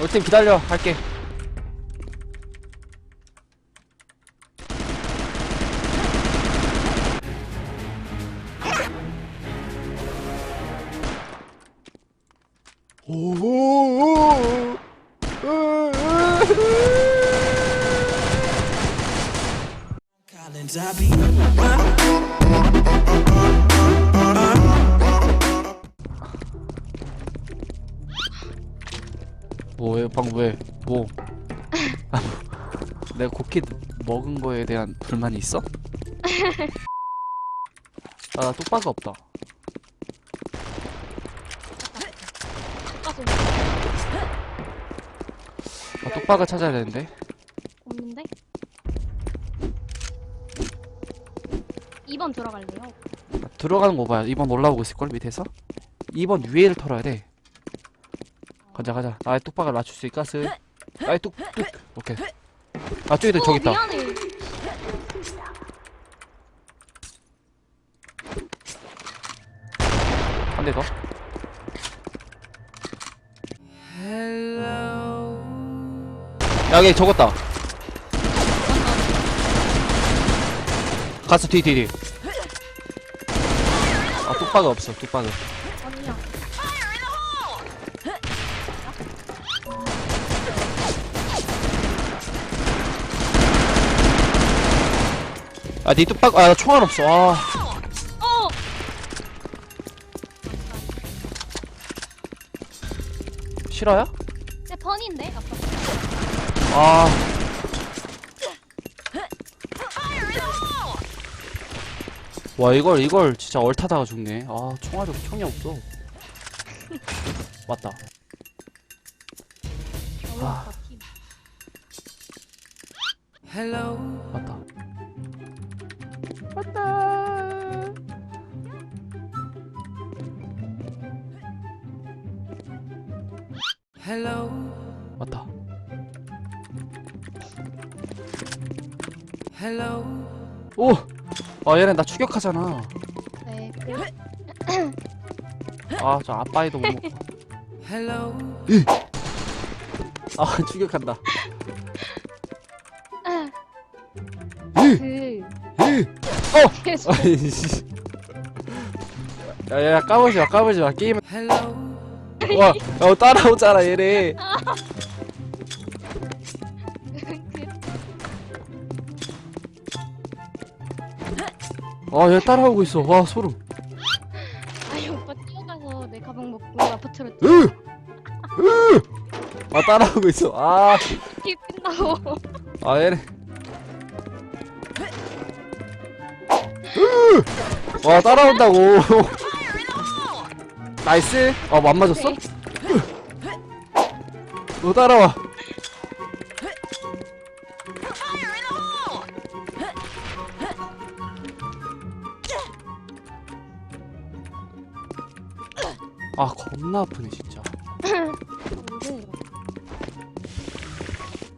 우리 팀 기다려. 할게. 오오오 Collins, 왜? 뭐? 아, 내가 쿠키 먹은 거에 대한 불만이 있어? 아, 나 뚝박이 없다. 아, 뚝박을 찾아야 되는데. 없는데? 2번 들어갈래요? 아, 들어가는 거 봐요. 2번 올라오고 있을걸, 밑에서? 2번 위에를 털어야 돼. 가자, 가자. 나의 뚝박을 맞출 수 있까, 스? 나의 뚝, 뚝. 오케이. 아, 저기다, 저기 있다. 어, 미안해. 한 대 더. 야, 여기 적었다. 가서 뒤, 뒤, 뒤. 아, 뚝박이 없어, 뚝박이. 아, 니 뚝박, 아, 나 총알 없어. 아, 어! 싫어요? 내 번인데? 아빠. 아. 와, 이걸, 이걸 진짜 얼타다가 죽네. 아, 총알이, 총이 없어. 맞다. 겨울 아. 팀. 맞다. 맞다. Hello. 맞다. Hello. 오! 아, 얘네 나 추격하잖아. 네, 아, 저 아빠이도 못 먹고. Hello. 아, 추격한다. 그 어! 계속 아이씨. 야, 야, 야, 까불지 마, 까불지 마. 게임. 와, 야, 따라오잖아, 얘네. 아, 얘 따라오고 있어. 와, 소름. 아니 오빠 뛰어가서 내 가방 먹고 아파트로 으! 으! 아, 따라오고 있어. 아, 뛰 끝나고 아, 얘네. 으! 와, 따라온다고. 나이스. 아, 뭐안 맞았어? 너 따라와. 아, 겁나 아프네, 진짜.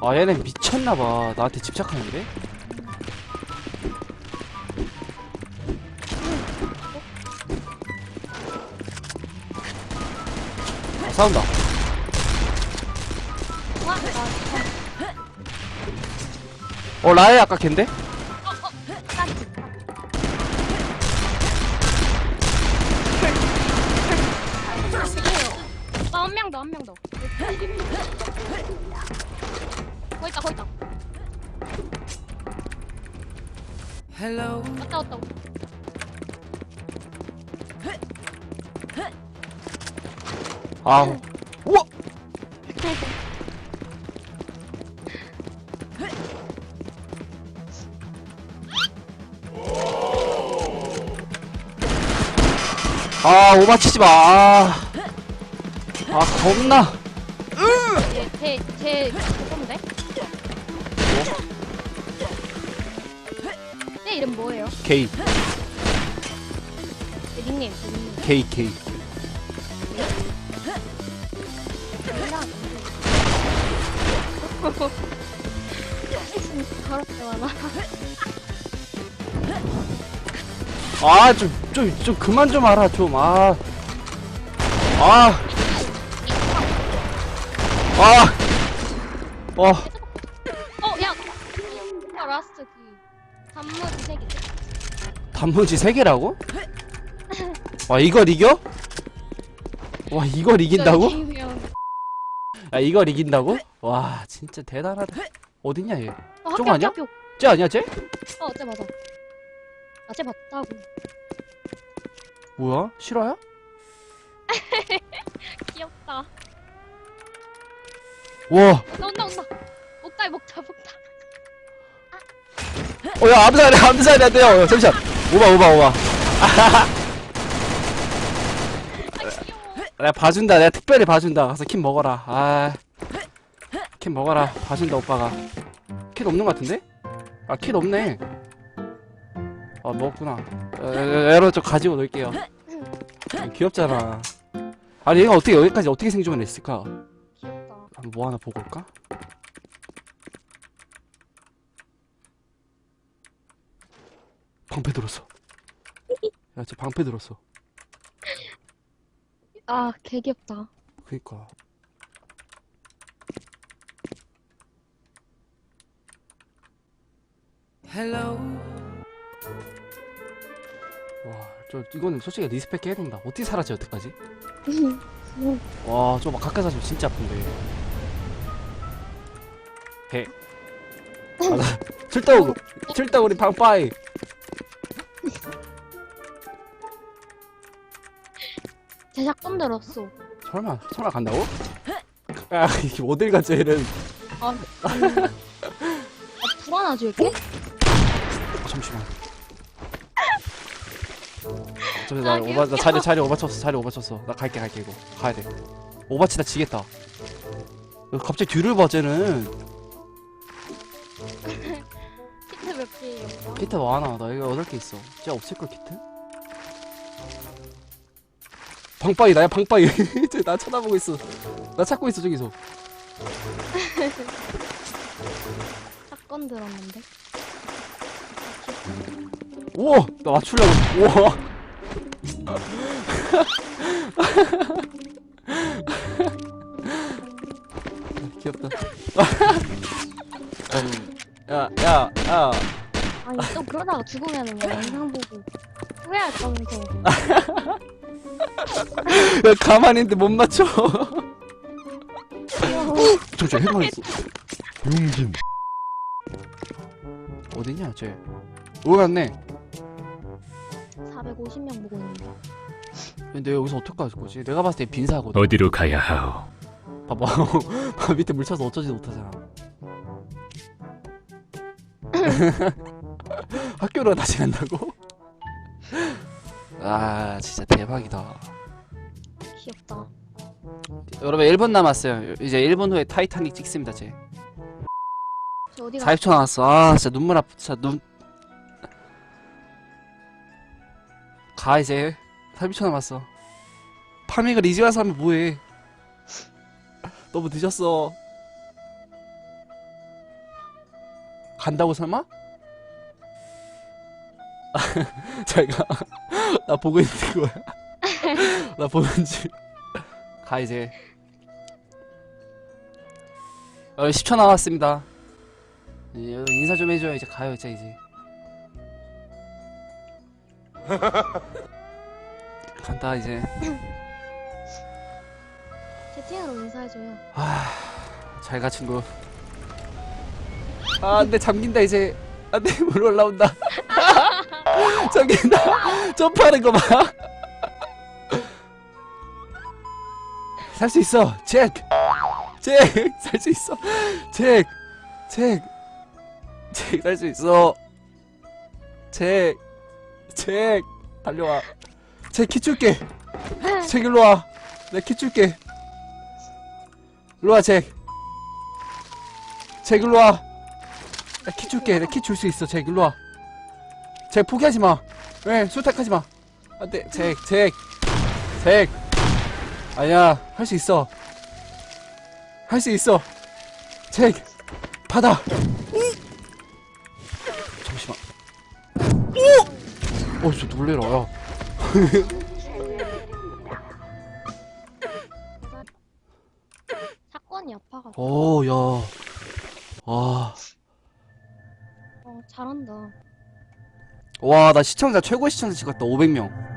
아, 얘네 미쳤나봐. 나한테 집착하는데? 싸운다. 어, 라에 아까 걘데? 한 명 더, 한 명 더. 거기 있다, 거기 있다. Hello. 왔다, 왔다. 아, 우와! 아, 오바치지 마. 아, 아 겁나. 제, 제, 제, 그건데? 내 이름 뭐예요? K, 내 닉네임, 제 닉네임. K, K. 더럽게 많아. 아, 좀, 좀, 좀 그만 좀 알아, 좀. 아. 아, 아! 어, 어, 야! 야, 라스트 그 단무지 세 개. 단문지 3개라고? 와, 이걸 이겨? 와, 이걸 이긴다고? 야, 이걸 이긴다고? 와, 진짜 대단하다. 어딨냐, 얘? 어, 저거 학교, 아니야? 학교. 쟤 아니야, 쟤? 어, 쟤 맞아. 아, 쟤 맞다고. 뭐야? 실화야? 귀엽다. 와, 나 온다, 온다. 목달, 목달, 목달. 어, 야, 암살해, 암살해, 안 돼요. 잠시만. 오바, 오바, 오바. 아, 귀여워. 내가 봐준다. 내가 특별히 봐준다. 가서 킴 먹어라. 아, 킴 먹어라. 봐준다 오빠가. 킷 없는 것 같은데? 아, 킷 없네. 아, 먹었구나. 에, 에러 좀 가지고 놀게요. 귀엽잖아. 아니 얘가 어떻게 여기까지 어떻게 생존을 했을까? 귀엽다. 뭐 하나 보고 올까? 방패 들었어. 야, 저 방패 들었어. 아, 개 귀엽다. 그니까. Hello. 와, 저 이거는 솔직히 리스펙 해야 된다. 어떻게 살았지 여태까지? 와, 저 막 가까이 가시면 진짜 아픈데. 배. 아, 나 출동, 출동 우리 방빠이. 제 샷건 들었어. 설마, 설마 간다고? 아, 이게 어딜 가지 얘는? 아, 아니. 아, 불안하지, 이렇게? 어. 잠시 나 아, 오바 나. 자리 자리 오바 쳤어 자리 오바 쳤어 나 갈게 갈게 이거 가야 돼 오바치다 지겠다 야, 갑자기 뒤를 봐 쟤는 키트 몇 개예요? 키트 많아 나 이거 여덟 개 있어 쟤 없을걸 키트? 방빠이 나야 방빠이 쟤나 쳐다보고 있어 나 찾고 있어 저기서 샷건 들었는데. 우와 나 맞추려고. 우와. 귀엽다. 야 야 야. 아니, 또 그러다가 죽으면은 뭐 영상 보고 후회할 거면서. 야, 가만히 있는데 못 맞춰. 잠시만 해만 있어 용진. 어디냐 쟤 오갔네 450명 보고 있는데. 근데 여기서 어떻게 갈 거지 내가 봤을 때 빈사거든 어디로 가야 하오? 봐봐 밑에 물 차서 어쩌지 못하잖아 학교로 다시 간다고? 아 진짜 대박이다 귀엽다. 여러분 1분 남았어요 이제 1분 후에 타이타닉 찍습니다 저 어디가? 40초 남았어 아 진짜 눈물 아프 진짜 눈 가 이제. 30초 남았어. 파밍을 이제 와서 하면 뭐해? 너무 늦었어. 간다고 설마? 잘가 나 보고 있는 거야. 나 보는지 가 이제. 어, 10초 남았습니다. 예, 인사 좀 해줘요. 이제 가요 이제 이제 간다 이제. 채팅으로 인사해줘요. 잘가 친구. 아 안돼 잠긴다 이제. 안돼 물 올라온다. 잠긴다. 점프하는 거봐살 수 있어. 잭잭살 수 있어. 잭잭잭살 수 있어. 잭 잭 달려와 잭키 줄게 잭 일로 와 내가 키 줄게 일로 와 잭. 잭 일로 와. 나키 줄게. 내키 줄 수 있어. 잭 일로 와. 잭 포기하지 마. 왜? 수탁하지 마. 안돼. 잭, 잭, 잭. 아니야. 할 수 있어. 할 수 있어. 잭. 받아. 오! 어, 저 놀래라. 야. 손이 아파가지고. 오, 야. 와. 어, 잘한다. 와, 나 시청자, 최고 시청자 찍었다. 500명.